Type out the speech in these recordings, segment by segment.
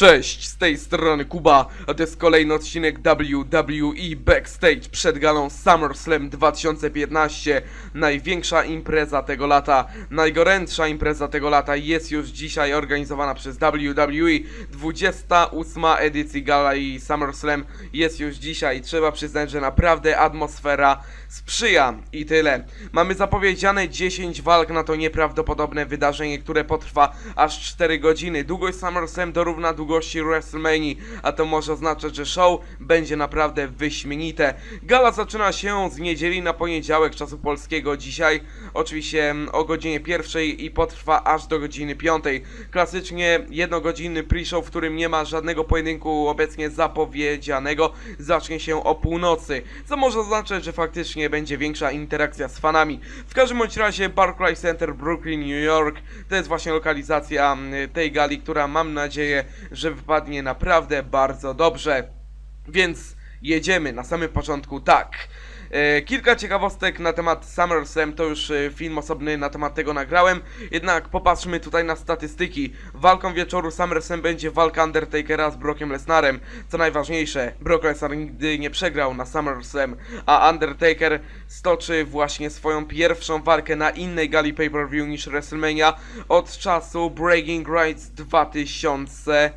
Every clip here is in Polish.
Cześć, z tej strony Kuba, a to jest kolejny odcinek WWE Backstage przed galą SummerSlam 2015 Największa impreza tego lata, najgorętsza impreza tego lata jest już dzisiaj organizowana przez WWE 28 edycji gala i SummerSlam jest już dzisiaj. Trzeba przyznać, że naprawdę atmosfera sprzyja i tyle Mamy zapowiedziane 10 walk na to nieprawdopodobne wydarzenie, które potrwa aż 4 godziny Długość SummerSlam dorówna długości WrestleMania, a to może oznaczać, że show będzie naprawdę wyśmienite. Gala zaczyna się z niedzieli na poniedziałek czasu polskiego dzisiaj, oczywiście mm, o godzinie pierwszej i potrwa aż do godziny piątej. Klasycznie jednogodzinny pre-show, w którym nie ma żadnego pojedynku obecnie zapowiedzianego, zacznie się o północy, co może oznaczać, że faktycznie będzie większa interakcja z fanami. W każdym bądź razie Barclays Center Brooklyn, New York to jest właśnie lokalizacja mm, tej gali, która mam nadzieję, że wypadnie naprawdę bardzo dobrze. Więc jedziemy na samym początku tak. E, kilka ciekawostek na temat SummerSlam, to już e, film osobny na temat tego nagrałem, jednak popatrzmy tutaj na statystyki. Walką wieczoru SummerSlam będzie walka Undertakera z Brockiem Lesnarem. Co najważniejsze, Brock Lesnar nigdy nie przegrał na SummerSlam, a Undertaker stoczy właśnie swoją pierwszą walkę na innej gali pay-per-view niż WrestleMania od czasu Breaking Rights 2000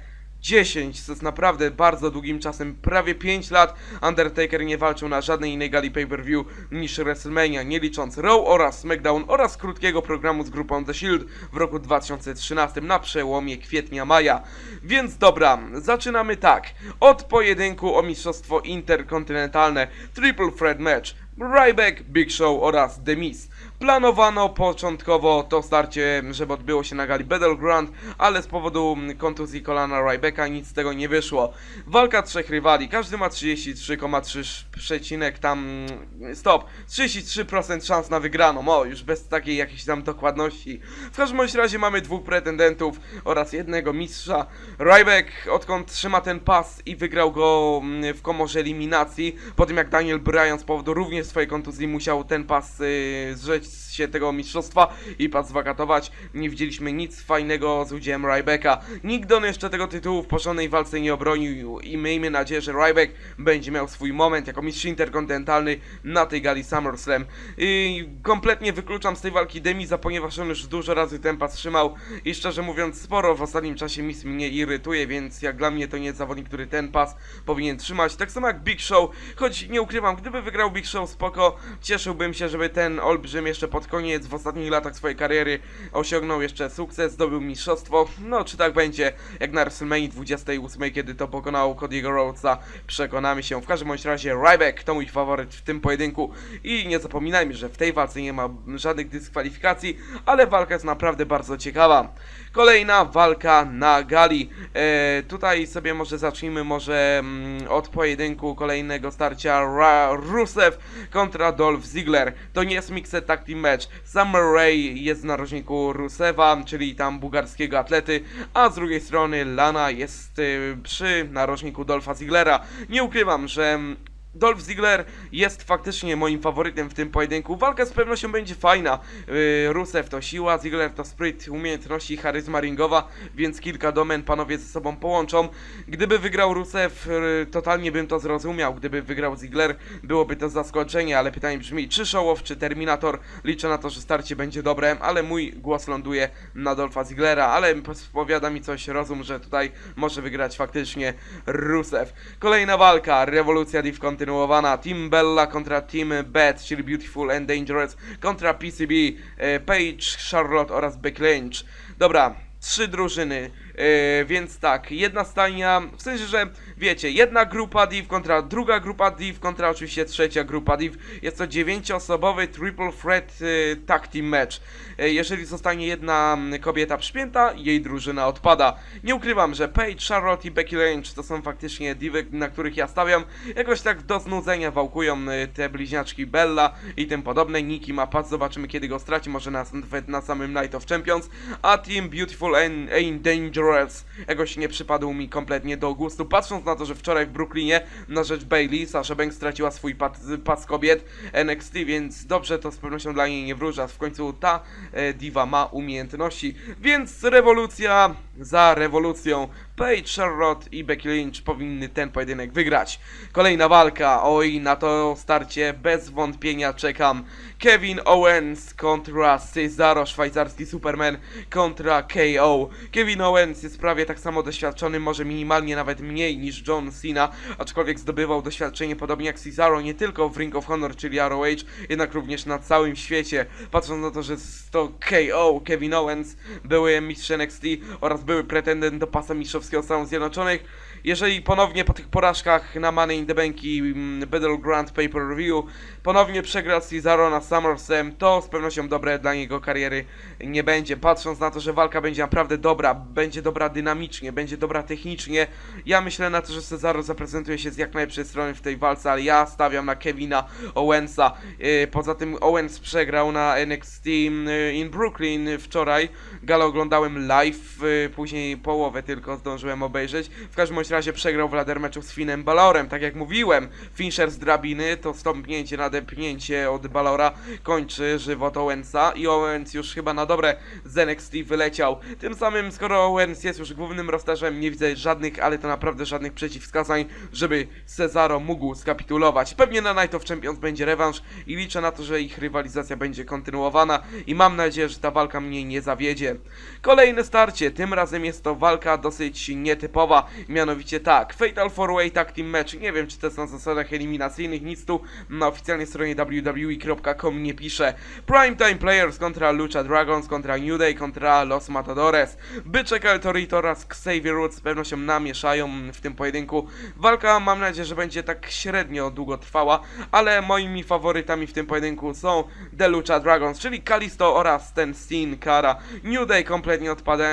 10, co jest naprawdę bardzo długim czasem, prawie 5 lat Undertaker nie walczył na żadnej innej gali pay-per-view niż WrestleMania, nie licząc Raw oraz SmackDown oraz krótkiego programu z grupą The Shield w roku 2013 na przełomie kwietnia-maja. Więc dobra, zaczynamy tak, od pojedynku o mistrzostwo interkontynentalne Triple Threat Match, Ryback, Big Show oraz The Miz. Planowano początkowo to starcie, żeby odbyło się na gali Battleground, ale z powodu kontuzji kolana Rybacka nic z tego nie wyszło. Walka trzech rywali, każdy ma 33,3 przecinek tam... stop, 33% szans na wygraną, o, już bez takiej jakiejś tam dokładności. W każdym razie mamy dwóch pretendentów oraz jednego mistrza. Ryback, odkąd trzyma ten pas i wygrał go mm, w komorze eliminacji, po tym jak Daniel Bryan z powodu również swojej kontuzji musiał ten pas yy, zrzec się tego mistrzostwa i pas zwakatować, nie widzieliśmy nic fajnego z udziałem Rybacka. Nikt on jeszcze tego tytułu w porządnej walce nie obronił i miejmy nadzieję, że Ryback będzie miał swój moment jako mistrz interkontynentalny na tej gali SummerSlam. I kompletnie wykluczam z tej walki Demiza, ponieważ on już dużo razy ten pas trzymał i szczerze mówiąc sporo w ostatnim czasie mis mnie irytuje, więc jak dla mnie to nie jest zawodnik, który ten pas powinien trzymać. Tak samo jak Big Show, choć nie ukrywam, gdyby wygrał Big Show spoko, cieszyłbym się, żeby ten olbrzym jeszcze pod koniec w ostatnich latach swojej kariery osiągnął jeszcze sukces, zdobył mistrzostwo. No, czy tak będzie jak na WrestleMania 28, kiedy to pokonał Cody'ego Rhodesa, przekonamy się. W każdym bądź razie Ryback to mój faworyt w tym pojedynku i nie zapominajmy, że w tej walce nie ma żadnych dyskwalifikacji, ale walka jest naprawdę bardzo ciekawa. Kolejna walka na gali. E, tutaj sobie może zacznijmy może mm, od pojedynku kolejnego starcia Ra Rusev kontra Dolph Ziggler. To nie jest Mixed Tag Team Match. Summer Rae jest w narożniku Rusewa, czyli tam bułgarskiego atlety, a z drugiej strony Lana jest y, przy narożniku Dolpha Zigglera. Nie ukrywam, że mm, Dolph Ziggler jest faktycznie moim faworytem w tym pojedynku. Walka z pewnością będzie fajna. Yy, Rusev to siła, Ziggler to spryt, umiejętności, charyzma ringowa, więc kilka domen panowie ze sobą połączą. Gdyby wygrał Rusev, yy, totalnie bym to zrozumiał. Gdyby wygrał Ziggler, byłoby to zaskoczenie, ale pytanie brzmi, czy Showow, czy Terminator? Liczę na to, że starcie będzie dobre, ale mój głos ląduje na Dolpha Zigglera, ale powiada mi coś rozum, że tutaj może wygrać faktycznie Rusev. Kolejna walka, rewolucja Div kontynuowana. Team Bella kontra Team Bad, czyli Beautiful and Dangerous kontra PCB, e, Paige, Charlotte oraz Becky Lynch. Dobra, trzy drużyny, e, więc tak, jedna stajnia, w sensie, że wiecie, jedna grupa Div kontra druga grupa Div kontra oczywiście trzecia grupa Div. Jest to dziewięcioosobowy Triple Threat e, Tag Team Match. E, jeżeli zostanie jedna mm, kobieta przypięta, jej drużyna odpada. Nie ukrywam, że Paige, Charlotte i Becky Lynch to są faktycznie diwy, na których ja stawiam. Jakoś tak do znudzenia wałkują te bliźniaczki Bella i tym podobne. Niki ma pas, zobaczymy kiedy go straci, może na, na samym Night of Champions. A Team Beautiful and, and Matadores jakoś nie przypadł mi kompletnie do gustu. Patrząc na to, że wczoraj w Brooklynie na rzecz Bailey Sasha Banks straciła swój pas, pas kobiet NXT, więc dobrze to z pewnością dla niej nie wróża. W końcu ta e, diva ma umiejętności. Więc rewolucja za rewolucją. Paige, Charlotte i Becky Lynch powinny ten pojedynek wygrać. Kolejna walka. Oj, na to starcie bez wątpienia czekam. Kevin Owens kontra Cesaro, szwajcarski Superman kontra KO. Kevin Owens jest prawie tak samo doświadczony, może minimalnie nawet mniej niż John Cena, aczkolwiek zdobywał doświadczenie podobnie jak Cesaro nie tylko w Ring of Honor, czyli ROH, jednak również na całym świecie. Patrząc na to, że to KO, Kevin Owens, były mistrz NXT oraz były pretendent do pasa mistrzowskiego Stanów Zjednoczonych, jeżeli ponownie po tych porażkach na Money in the Bank i mm, Battleground Pay-Per-View ponownie przegra Cesaro na SummerSlam, to z pewnością dobre dla niego kariery nie będzie. Patrząc na to, że walka będzie naprawdę dobra, będzie dobra dynamicznie, będzie dobra technicznie, ja myślę na to, że Cesaro zaprezentuje się z jak najlepszej strony w tej walce, ale ja stawiam na Kevina Owensa. Yy, Poza tym Owens przegrał na NXT yy, in Brooklyn wczoraj. Gala oglądałem live, yy, później połowę tylko zdążyłem obejrzeć. W każdym bądź razie przegrał w ladder meczu z Finem Balorem, tak jak mówiłem. Finisher z drabiny, to stąpnięcie, nadepnięcie od Balora kończy żywot Owensa i Owens już chyba na dobre z NXT wyleciał. Tym samym, skoro Owens jest już głównym rosterzem, nie widzę żadnych, ale to naprawdę żadnych przeciwwskazań, żeby Cesaro mógł skapitulować. Pewnie na Night of Champions będzie rewanż i liczę na to, że ich rywalizacja będzie kontynuowana i mam nadzieję, że ta walka mnie nie zawiedzie. Kolejne starcie, tym razem jest to walka dosyć nietypowa, mianowicie tak, Fatal 4-Way Tag Team Match, nie wiem czy to jest na zasadach eliminacyjnych, nic tu na oficjalnej stronie www.com nie pisze. Primetime Players kontra Lucha Dragons, kontra New Day, kontra Los Matadores. Byczek El Torito oraz Xavier Woods z pewnością namieszają w tym pojedynku. Walka mam nadzieję, że będzie tak średnio długo trwała, ale moimi faworytami w tym pojedynku są The Lucha Dragons, czyli Kalisto oraz ten Sin Cara. New Day kompletnie odpada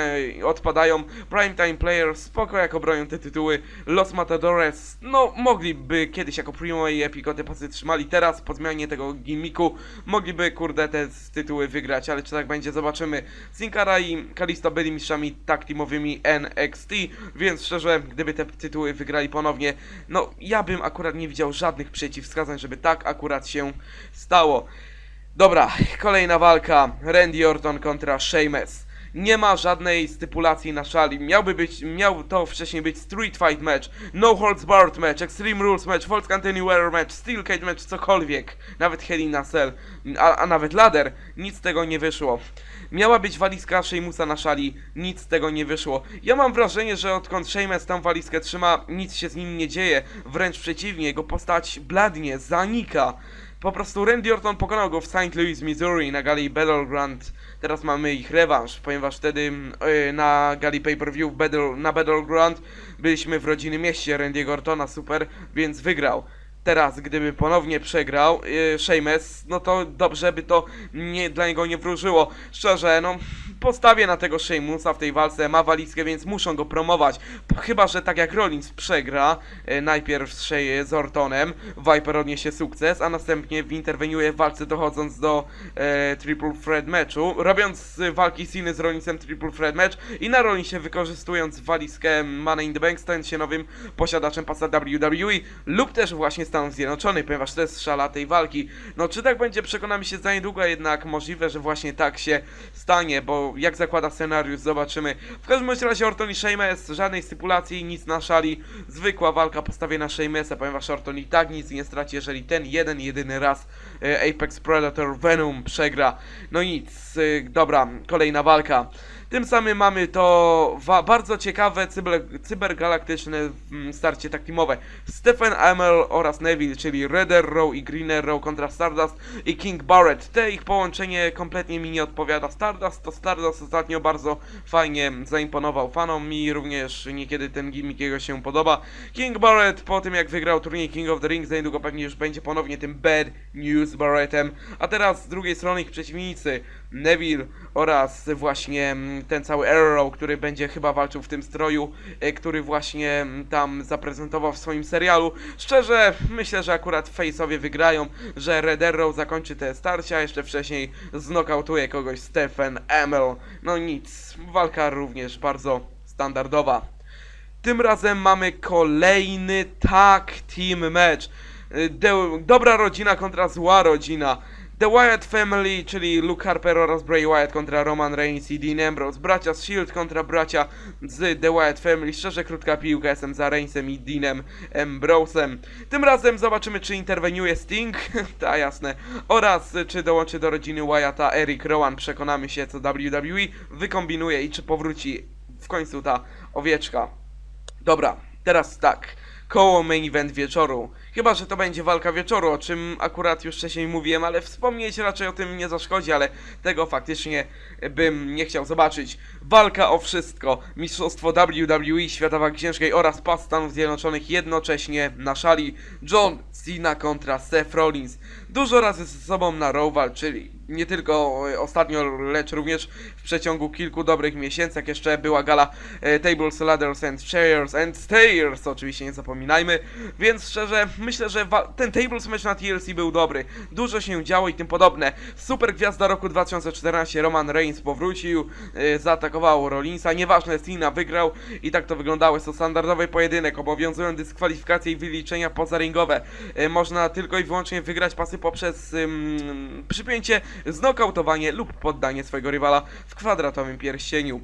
odpadają. Primetime Players spoko jak obronią te tytuły. Los Matadores, no mogliby kiedyś jako Primo i Epico te pasy trzymali, teraz po zmianie tego gimmicku mogliby kurde te tytuły wygrać, ale czy tak będzie zobaczymy. Sin Cara i Kalisto byli mistrzami tak teamowymi NXT, więc szczerze, gdyby te tytuły wygrali ponownie, no ja bym akurat nie widział żadnych przeciwwskazań, żeby tak akurat się stało. Dobra, kolejna walka. Randy Orton kontra Sheamus. Nie ma żadnej stypulacji na szali. Miałby być, miał to wcześniej być Street Fight match, No Holds Barred match, Extreme Rules match, Falls Anywhere match, Steel Cage match, cokolwiek. Nawet Hell in a Cell, a, a nawet Ladder. Nic z tego nie wyszło. Miała być walizka Sheamusa na szali, nic z tego nie wyszło. Ja mam wrażenie, że odkąd Sheamus tam walizkę trzyma, nic się z nim nie dzieje. Wręcz przeciwnie, jego postać bladnie, zanika. Po prostu Randy Orton pokonał go w St. Louis, Missouri na gali Battleground. Teraz mamy ich rewanż, ponieważ wtedy yy, na gali pay-per-view Battle, na Battleground byliśmy w rodzinnym mieście Randy'ego Ortona, super, więc wygrał. Teraz, gdyby ponownie przegrał yy, Sheamus, no to dobrze by to nie, dla niego nie wróżyło. Szczerze, no postawię na tego Sheamusa w tej walce, ma walizkę, więc muszą go promować. Chyba, że tak jak Rollins przegra, e, najpierw z, Shea- z Ortonem, Viper odniesie sukces, a następnie interweniuje w walce dochodząc do e, Triple Threat meczu, robiąc z walki Ciny z Rollinsem Triple Threat match i na Rollinsie wykorzystując walizkę Money in the Bank, stając się nowym posiadaczem pasa WWE lub też właśnie Stanów Zjednoczonych, ponieważ to jest szala tej walki. No czy tak będzie, przekonamy się za niedługo, jednak możliwe, że właśnie tak się stanie, bo jak zakłada scenariusz, zobaczymy. W każdym razie Orton i Sheamus, żadnej stypulacji, nic na szali, zwykła walka postawię na Sheamusa, ponieważ Orton i tak nic nie straci, jeżeli ten jeden, jedyny raz e, Apex Predator Venom przegra. No nic, e, dobra, kolejna walka. Tym samym mamy to bardzo ciekawe cyber, cybergalaktyczne mm, starcie taktimowe. Stephen Amell oraz Neville, czyli Red Arrow i Green Arrow kontra Stardust i King Barrett. Te ich połączenie kompletnie mi nie odpowiada. Stardust to Stardust ostatnio bardzo fajnie zaimponował fanom. Mi również niekiedy ten gimmick jego się podoba. King Barrett po tym jak wygrał turniej King of the Ring, za niedługo pewnie już będzie ponownie tym Bad News Barrettem. A teraz z drugiej strony ich przeciwnicy. Neville oraz właśnie mm, ten cały Arrow, który będzie chyba walczył w tym stroju, e, który właśnie mm, tam zaprezentował w swoim serialu. Szczerze, myślę, że akurat Face'owie wygrają, że Red Arrow zakończy te starcia, jeszcze wcześniej znokautuje kogoś Stephen Amell. No nic, walka również bardzo standardowa. Tym razem mamy kolejny tag team match. Y, De dobra rodzina kontra zła rodzina. The Wyatt Family, czyli Luke Harper oraz Bray Wyatt kontra Roman Reigns i Dean Ambrose. Bracia z S.H.I.E.L.D. kontra bracia z The Wyatt Family. Szczerze krótka piłka, jestem za Reignsem i Deanem Ambrose'em. Tym razem zobaczymy, czy interweniuje Sting, ta jasne, oraz czy dołączy do rodziny Wyatta Eric Rowan. Przekonamy się, co WWE wykombinuje i czy powróci w końcu ta owieczka. Dobra, teraz tak. Koło main event wieczoru. Chyba, że to będzie walka wieczoru, o czym akurat już wcześniej mówiłem, ale wspomnieć raczej o tym nie zaszkodzi, ale tego faktycznie bym nie chciał zobaczyć. Walka o wszystko. Mistrzostwo WWE, Światowa Księżskiej oraz Pas Stanów Zjednoczonych jednocześnie na szali. John Cena kontra Seth Rollins. Dużo razy ze sobą na Raw walczyli. Nie tylko e, ostatnio, lecz również w przeciągu kilku dobrych miesięcy, jak jeszcze była gala e, Tables, Ladders and Chairs and Stairs, oczywiście nie zapominajmy. Więc szczerze, myślę, że ten Tables match na TLC był dobry. Dużo się działo i tym podobne. Super gwiazda roku 2014 Roman Reigns powrócił, e, zaatakował Rollinsa. Nieważne, Cena wygrał i tak to wyglądało. Jest to standardowy pojedynek. Obowiązują dyskwalifikacje i wyliczenia pozaringowe. E, Można tylko i wyłącznie wygrać pasy poprzez ym, przypięcie, znokautowanie lub poddanie swojego rywala w kwadratowym pierścieniu.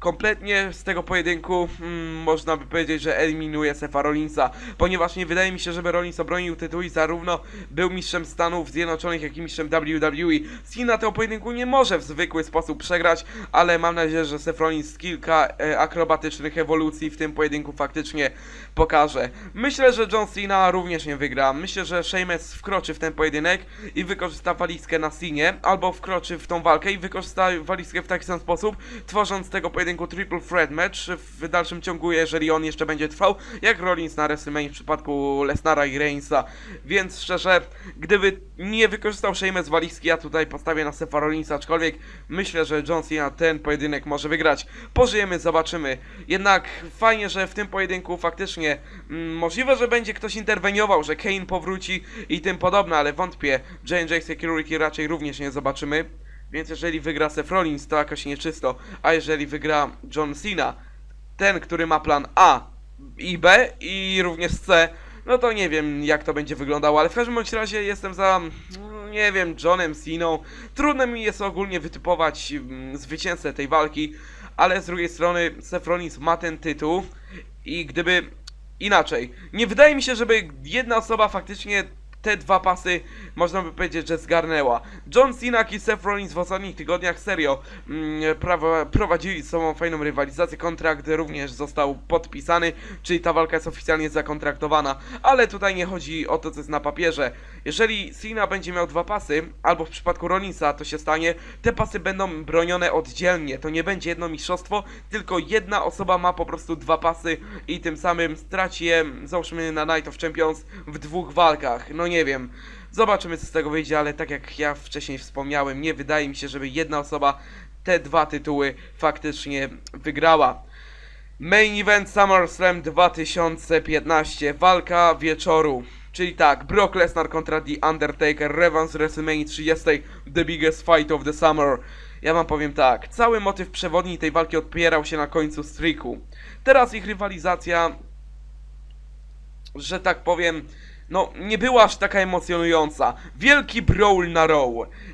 Kompletnie z tego pojedynku mm, można by powiedzieć, że eliminuje Sefa Rollinsa, ponieważ nie wydaje mi się, żeby Rollins obronił tytuł i zarówno był mistrzem Stanów Zjednoczonych, jak i mistrzem WWE. Cena tego pojedynku nie może w zwykły sposób przegrać, ale mam nadzieję, że Seth Rollins kilka e, akrobatycznych ewolucji w tym pojedynku faktycznie pokaże. Myślę, że John Cena również nie wygra. Myślę, że Sheamus wkroczy w ten pojedynek i wykorzysta walizkę na Cenie, albo wkroczy w tą walkę i wykorzysta walizkę w taki sam sposób, tworząc tego pojedynku triple threat match w dalszym ciągu, jeżeli on jeszcze będzie trwał, jak Rollins na WrestleMania w przypadku Lesnara i Reignsa. Więc szczerze, gdyby nie wykorzystał Sheamus walizki, ja tutaj postawię na Sefa Rollinsa, aczkolwiek myślę, że John Cena ten pojedynek może wygrać. Pożyjemy, zobaczymy. Jednak fajnie, że w tym pojedynku faktycznie mm, możliwe, że będzie ktoś interweniował, że Kane powróci i tym podobne, ale wątpię. J&J Security raczej również nie zobaczymy. Więc jeżeli wygra Seth Rollins, to jakoś nieczysto. A jeżeli wygra John Cena, ten, który ma plan A i B i również C, no to nie wiem jak to będzie wyglądało, ale w każdym bądź razie jestem za, mm, nie wiem, Johnem Ceną. Trudno mi jest ogólnie wytypować mm, zwycięzcę tej walki, ale z drugiej strony Seth Rollins ma ten tytuł i gdyby inaczej, nie wydaje mi się, żeby jedna osoba faktycznie te dwa pasy, można by powiedzieć, że zgarnęła. John Cena i Seth Rollins w ostatnich tygodniach serio mm, prowadzili z sobą fajną rywalizację. Kontrakt również został podpisany, czyli ta walka jest oficjalnie zakontraktowana. Ale tutaj nie chodzi o to, co jest na papierze. Jeżeli Cena będzie miał dwa pasy, albo w przypadku Rollinsa to się stanie, te pasy będą bronione oddzielnie. To nie będzie jedno mistrzostwo, tylko jedna osoba ma po prostu dwa pasy i tym samym straci je, załóżmy na Night of Champions w dwóch walkach. No nie wiem. Zobaczymy co z tego wyjdzie, ale tak jak ja wcześniej wspomniałem, nie wydaje mi się, żeby jedna osoba te dwa tytuły faktycznie wygrała. Main Event SummerSlam 2015, walka wieczoru. Czyli tak, Brock Lesnar kontra The Undertaker, rewanż WrestleMania 30, The Biggest Fight of the Summer. Ja wam powiem tak, cały motyw przewodni tej walki odpierał się na końcu streaku. Teraz ich rywalizacja, że tak powiem, no nie była aż taka emocjonująca. Wielki brawl na Raw.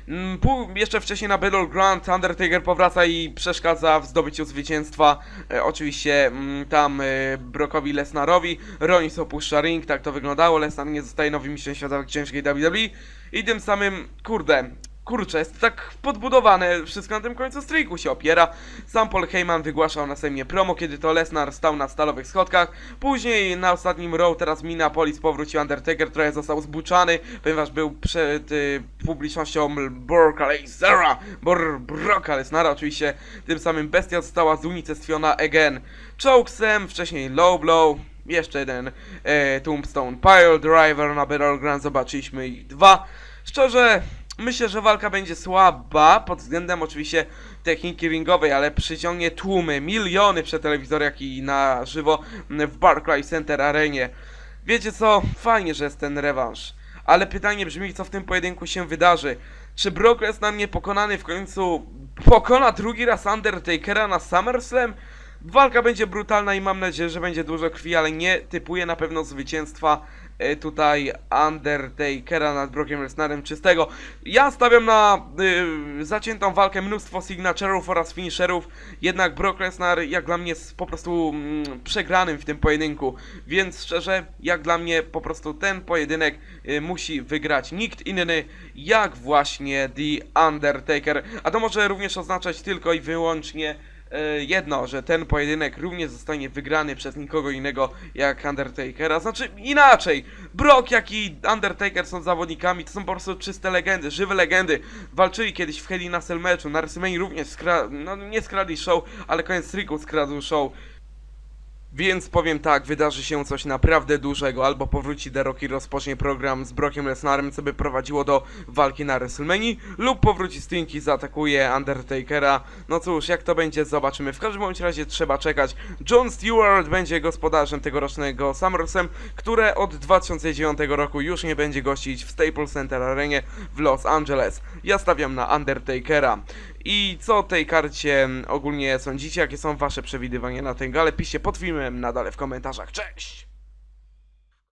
Mm, jeszcze wcześniej na Battleground Undertaker powraca i przeszkadza w zdobyciu zwycięstwa. E, oczywiście mm, tam e, Brockowi Lesnarowi. Rollins opuszcza ring, tak to wyglądało. Lesnar nie zostaje nowym mistrzem świata ciężkiej WWE. I tym samym, kurde, kurczę, jest tak podbudowane, wszystko na tym końcu streaku się opiera. Sam Paul Heyman wygłaszał na sejmie promo, kiedy to Lesnar stał na stalowych schodkach. Później na ostatnim row, teraz Minneapolis powrócił Undertaker, trochę został zbuczany, ponieważ był przed y, publicznością Borka Lesnara, Bor Brocka Lesnara oczywiście. Tym samym bestia została zunicestwiona again. Chokesem, wcześniej low blow, jeszcze jeden e, Tombstone Pile Driver na Battleground, zobaczyliśmy ich dwa. Szczerze, myślę, że walka będzie słaba pod względem oczywiście techniki ringowej, ale przyciągnie tłumy, miliony przed telewizorem, jak i na żywo w Barclays Center Arenie. Wiecie co? Fajnie, że jest ten rewanż. Ale pytanie brzmi, co w tym pojedynku się wydarzy. Czy Brock Lesnar niepokonany w końcu pokona drugi raz Undertakera na SummerSlam? Walka będzie brutalna i mam nadzieję, że będzie dużo krwi, ale nie typuję na pewno zwycięstwa tutaj Undertakera nad Brockiem Lesnarem czystego. Ja stawiam na y, zaciętą walkę mnóstwo signaturów oraz finisherów, jednak Brock Lesnar jak dla mnie jest po prostu mm, przegranym w tym pojedynku, więc szczerze, jak dla mnie po prostu ten pojedynek y, musi wygrać nikt inny jak właśnie The Undertaker, a to może również oznaczać tylko i wyłącznie e, jedno, że ten pojedynek również zostanie wygrany przez nikogo innego jak Undertakera. Znaczy inaczej, Brock jak i Undertaker są zawodnikami, to są po prostu czyste legendy, żywe legendy. Walczyli kiedyś w Hell in a Cell meczu, na WrestleMania również skra... no nie skradli show, ale koniec Riku skradł show. Więc powiem tak, wydarzy się coś naprawdę dużego, albo powróci The Rock i rozpocznie program z Brockiem Lesnarem, co by prowadziło do walki na WrestleMania, lub powróci Sting i zaatakuje Undertakera. No cóż, jak to będzie, zobaczymy. W każdym bądź razie trzeba czekać. John Stewart będzie gospodarzem tegorocznego SummerSlam, które od 2009 roku już nie będzie gościć w Staples Center Arenie w Los Angeles. Ja stawiam na Undertakera. I co o tej karcie ogólnie sądzicie? Jakie są wasze przewidywania na tę galę? Piszcie pod filmem nadal w komentarzach. Cześć!